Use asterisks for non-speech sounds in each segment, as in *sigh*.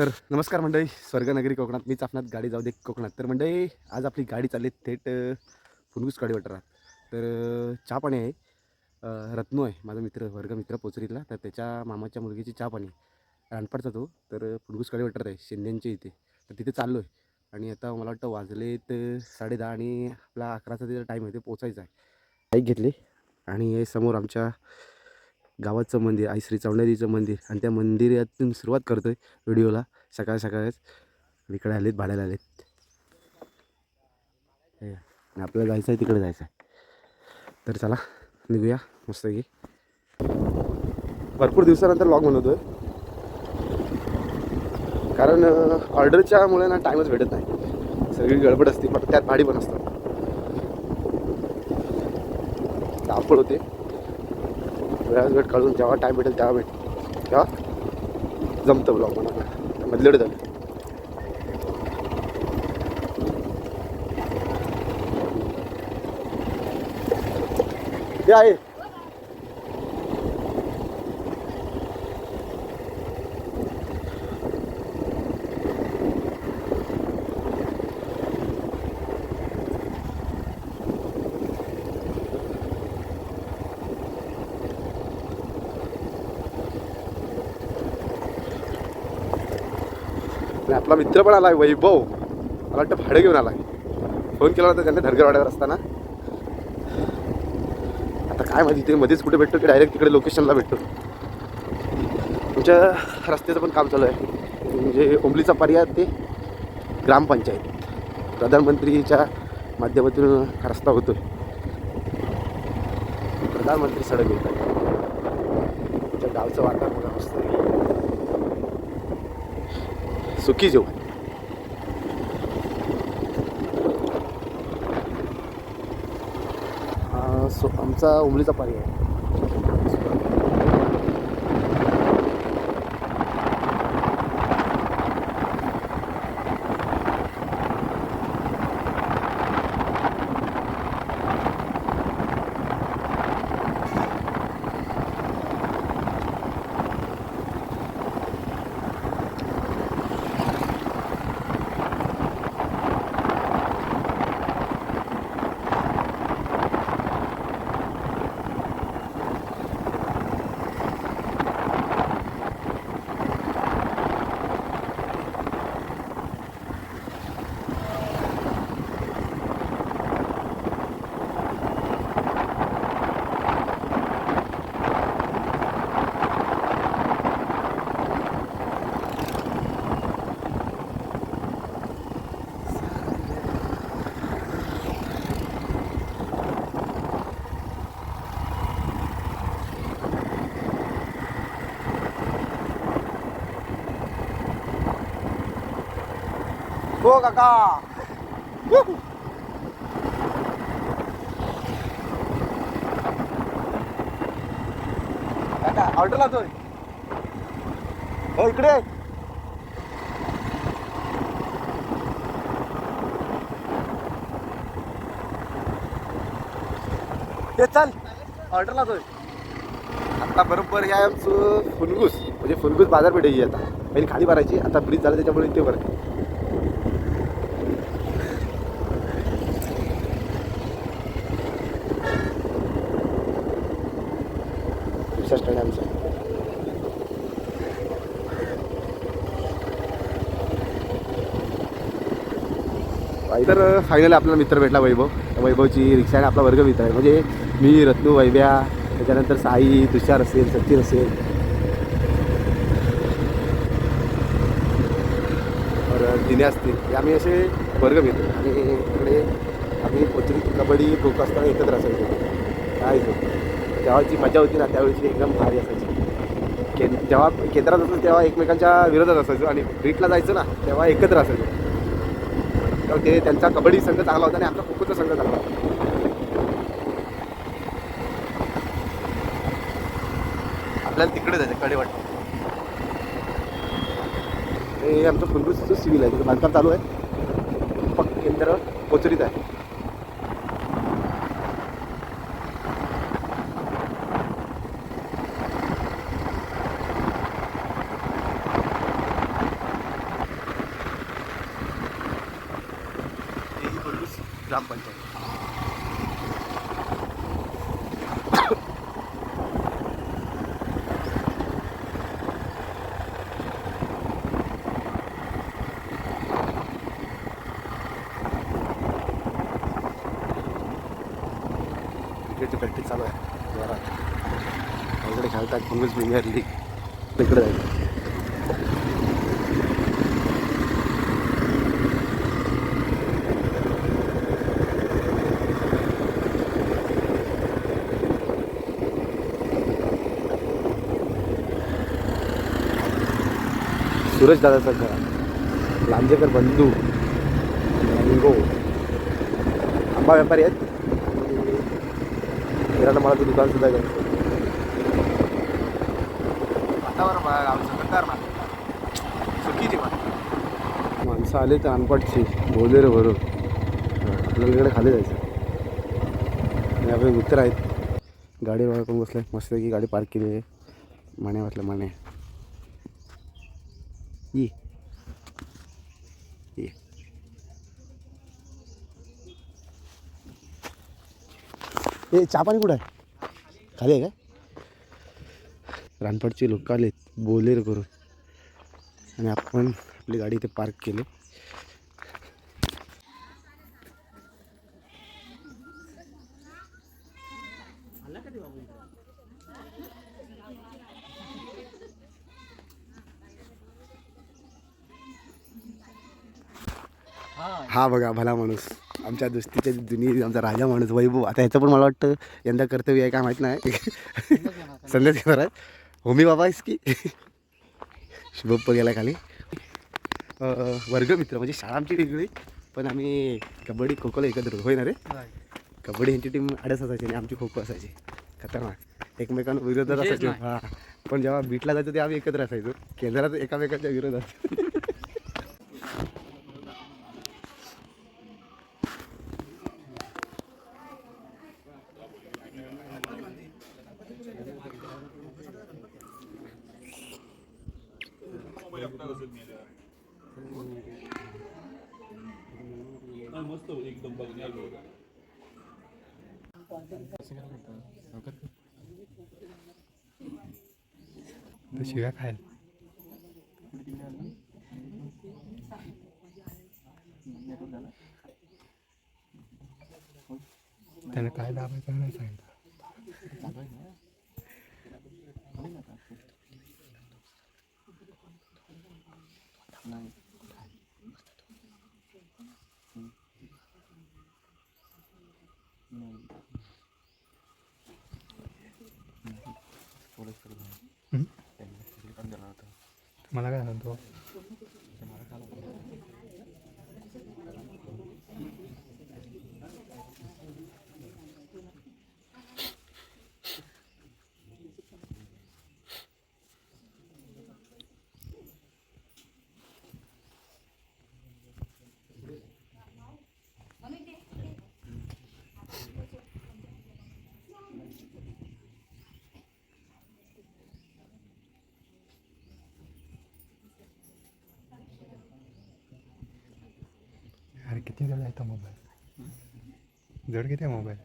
तर नमस्कार मंडळी स्वर्गनगरी कोकणात. मीच आपणात गाडी जाऊ दे कोकणात. तर मंडळी आज आपली गाडी चालली थेट अ, फुनगुस काडी वाटरात तर चहा पाणी आहे. रत्नू आहे माझा मित्र वर्गमित्र पोचरीतला. तर त्याच्या मामाच्या मुलगीची चहा पाणी रानपाडचा तो. तर अ, फुनगुस काडी वाटरात आहे शिंद्यांच्या इथे. तर तिथे चाललो आहे आणि आता मला वाटतं वाजलेत साडेदहा आणि आपला अकराचा तिथं टाईम आहे ते पोचायचा आहे. बाईक घेतली आणि हे समोर आमच्या गावाचं मंदिर आई श्री चौंडादेवीचं मंदिर आणि त्या मंदिरातून सुरुवात करतो आहे व्हिडिओला सकाळ सकाळच. इकडे आलेत भाड्याला आलेत. आणि आपल्याला जायचं आहे तिकडे जायचं आहे तर चला निघूया. मस्त की भरपूर दिवसानंतर लॉग बनवतोय कारण ऑर्डरच्या मुळे ना टाईमच भेटत नाही. सगळी गडबड असते पण त्यात भाडी पण असतात. धावपळ होते. वेळाच वेळ काढून जेव्हा टाईम भेटेल तेव्हा भेट. तेव्हा जमतं ब्लॉग म्हणा मधलेड झालं. ते आहे. आणि आपला मित्र पण आला आहे वैभव. मला वाटतं भाडं घेऊन आलाय. फोन केला होता त्यांना धरगरवाड्यावर असताना. आता काय माहिती ते मध्येच कुठे भेटतो की डायरेक्ट तिकडे लोकेशनला भेटतो. तुमच्या रस्त्याचं पण काम चालू आहे. म्हणजे ओंबलीचा पर्याय ते ग्रामपंचायत. प्रधानमंत्रीच्या माध्यमातून रस्ता होतो प्रधानमंत्री सडक येत आहे तुमच्या गावचं वातावरण मस्त आहे. सुखी जेवण. सो आमचा उमलीचा पर्याय आहे हो काका. काका ऑर्डर लावतोय हो इकडे. ते चल ऑर्डर लावतोय आता बरोबर या आमचं फुलगूस म्हणजे फुलगूस बाजारपेठ ही आता. पहिली खाली भरायची आता ब्रिज झालं त्याच्यामुळे ते भरते रिक्षा स्टँड आहे आमचं तर फायनली आपला मित्र भेटला वैभव. वैभवची रिक्षा आणि आपला वर्ग मित्र आहे. म्हणजे मी रत्नू वैभ्या त्याच्यानंतर साई तुषार असेल सचिन असेल. दिने असतील. हे आम्ही असे वर्ग मित्र. आणि इकडे आम्ही कोचरी कबड्डी खो असताना एकत्र असायचो. काय तेव्हाची मजा होती ना त्यावेळेची एकदम भारी असायची. के जेव्हा केंद्रात असतो तेव्हा एकमेकांच्या विरोधात असायचो. आणि ब्रीटला जायचं ना तेव्हा एकत्र असायचो. तेव्हा ते त्यांचा कबड्डी संघ चांगला होता आणि आमचा खो खोचा संघ चांगला होता. आपल्याला तिकडे जायचं कडे वाटतं. हे आमचं फुलबूसचं सिव्हिल आहे तिथं बांधकाम चालू आहे. केंद्र कोचरीत आहे ग्रामपंचायत क्रिकेटची प्रॅक्टिस चालू आहे. जोरात आमच्याकडे खेळतात काँग्रेस प्रीमियर लीग तिकडे जायचं सूरज दादाचा घर लांजेकर बंधू. मॅंगो आंबा व्यापारी आहेत. किराणा मालाचं दुकान सुद्धा आहे त्यांचं वातावरण बघा गावचं खतरनाक. चुकीची माणसं आले तर अनपटची बोलले रे बरोबर आपल्याला इकडे खाली जायचं. आणि आपले मित्र आहेत. गाडीवर बघा कोण बसलाय मस्त की गाडी पार्क केली आहे. माने वाटलं माने. ये ये. ए चहा पाणी कुठं आहे? खाली आहे काय? रानपडचे लोक आलेत बोलेर करून. आणि आपण आपली गाडी इथे पार्क केली. हा बघा भला माणूस. आमच्या दोस्तीच्या दुनियेत आमचा राजा माणूस वैभव. आता ह्याचं पण मला वाटतं यंदा कर्तव्य आहे काय माहीत नाही. *laughs* घेणार आहे. होमी बाबा आहेस की? शुभप्प गेला खाली. वर्गमित्र म्हणजे शाळा आमची वेगळी पण आम्ही कबड्डी खो खोला एकत्र. होय ना रे? कबड्डी ह्यांची टीम आडच असायची आणि आमची खो खो असायची. खतरनाक. एकमेकांना विरोधात असायचो. हां. पण जेव्हा बीटला जायचो तेव्हा आम्ही एकत्र असायचो. केंद्रात एकामेकांच्या विरोधात. शिव्या खायला त्याने काय दाबायचं नाही सांगितलं मला काय सांगतो अरे किती जड आहे तो मोबाईल जड किती आहे मोबाईल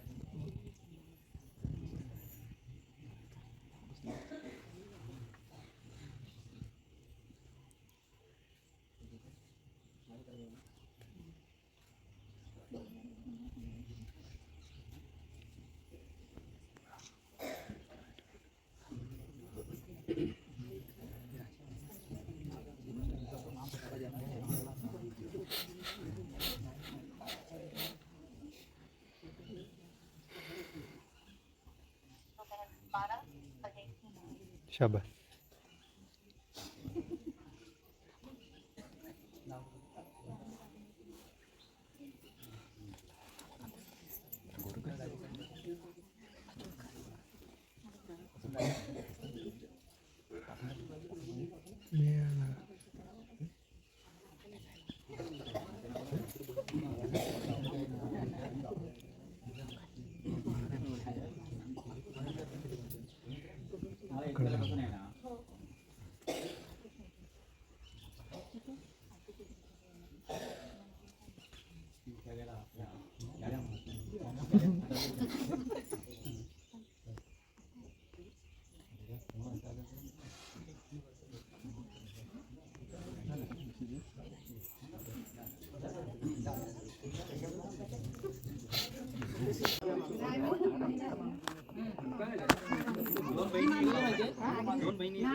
Şaban.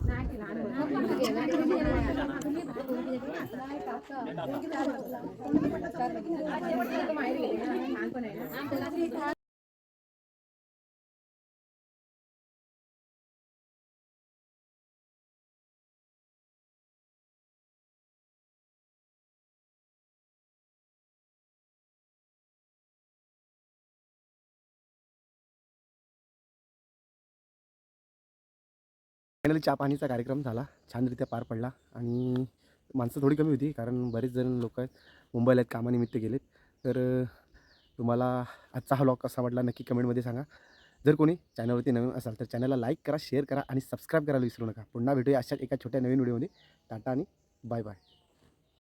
उभं राहा फायनली चहा पाणीचा कार्यक्रम झाला. छानरित्या पार पडला आणि माणसं थोडी कमी होती कारण बरेच जण लोक मुंबईला आहेत कामानिमित्त गेलेत. तर तुम्हाला आजचा हा ब्लॉग कसा वाटला नक्की कमेंटमध्ये सांगा. जर कोणी चॅनलवरती नवीन असाल तर चॅनलला लाईक करा शेअर करा आणि सबस्क्राईब करायला विसरू नका. पुन्हा भेटूया अशाच एका छोट्या नवीन व्हिडिओमध्ये. टाटा आणि बाय बाय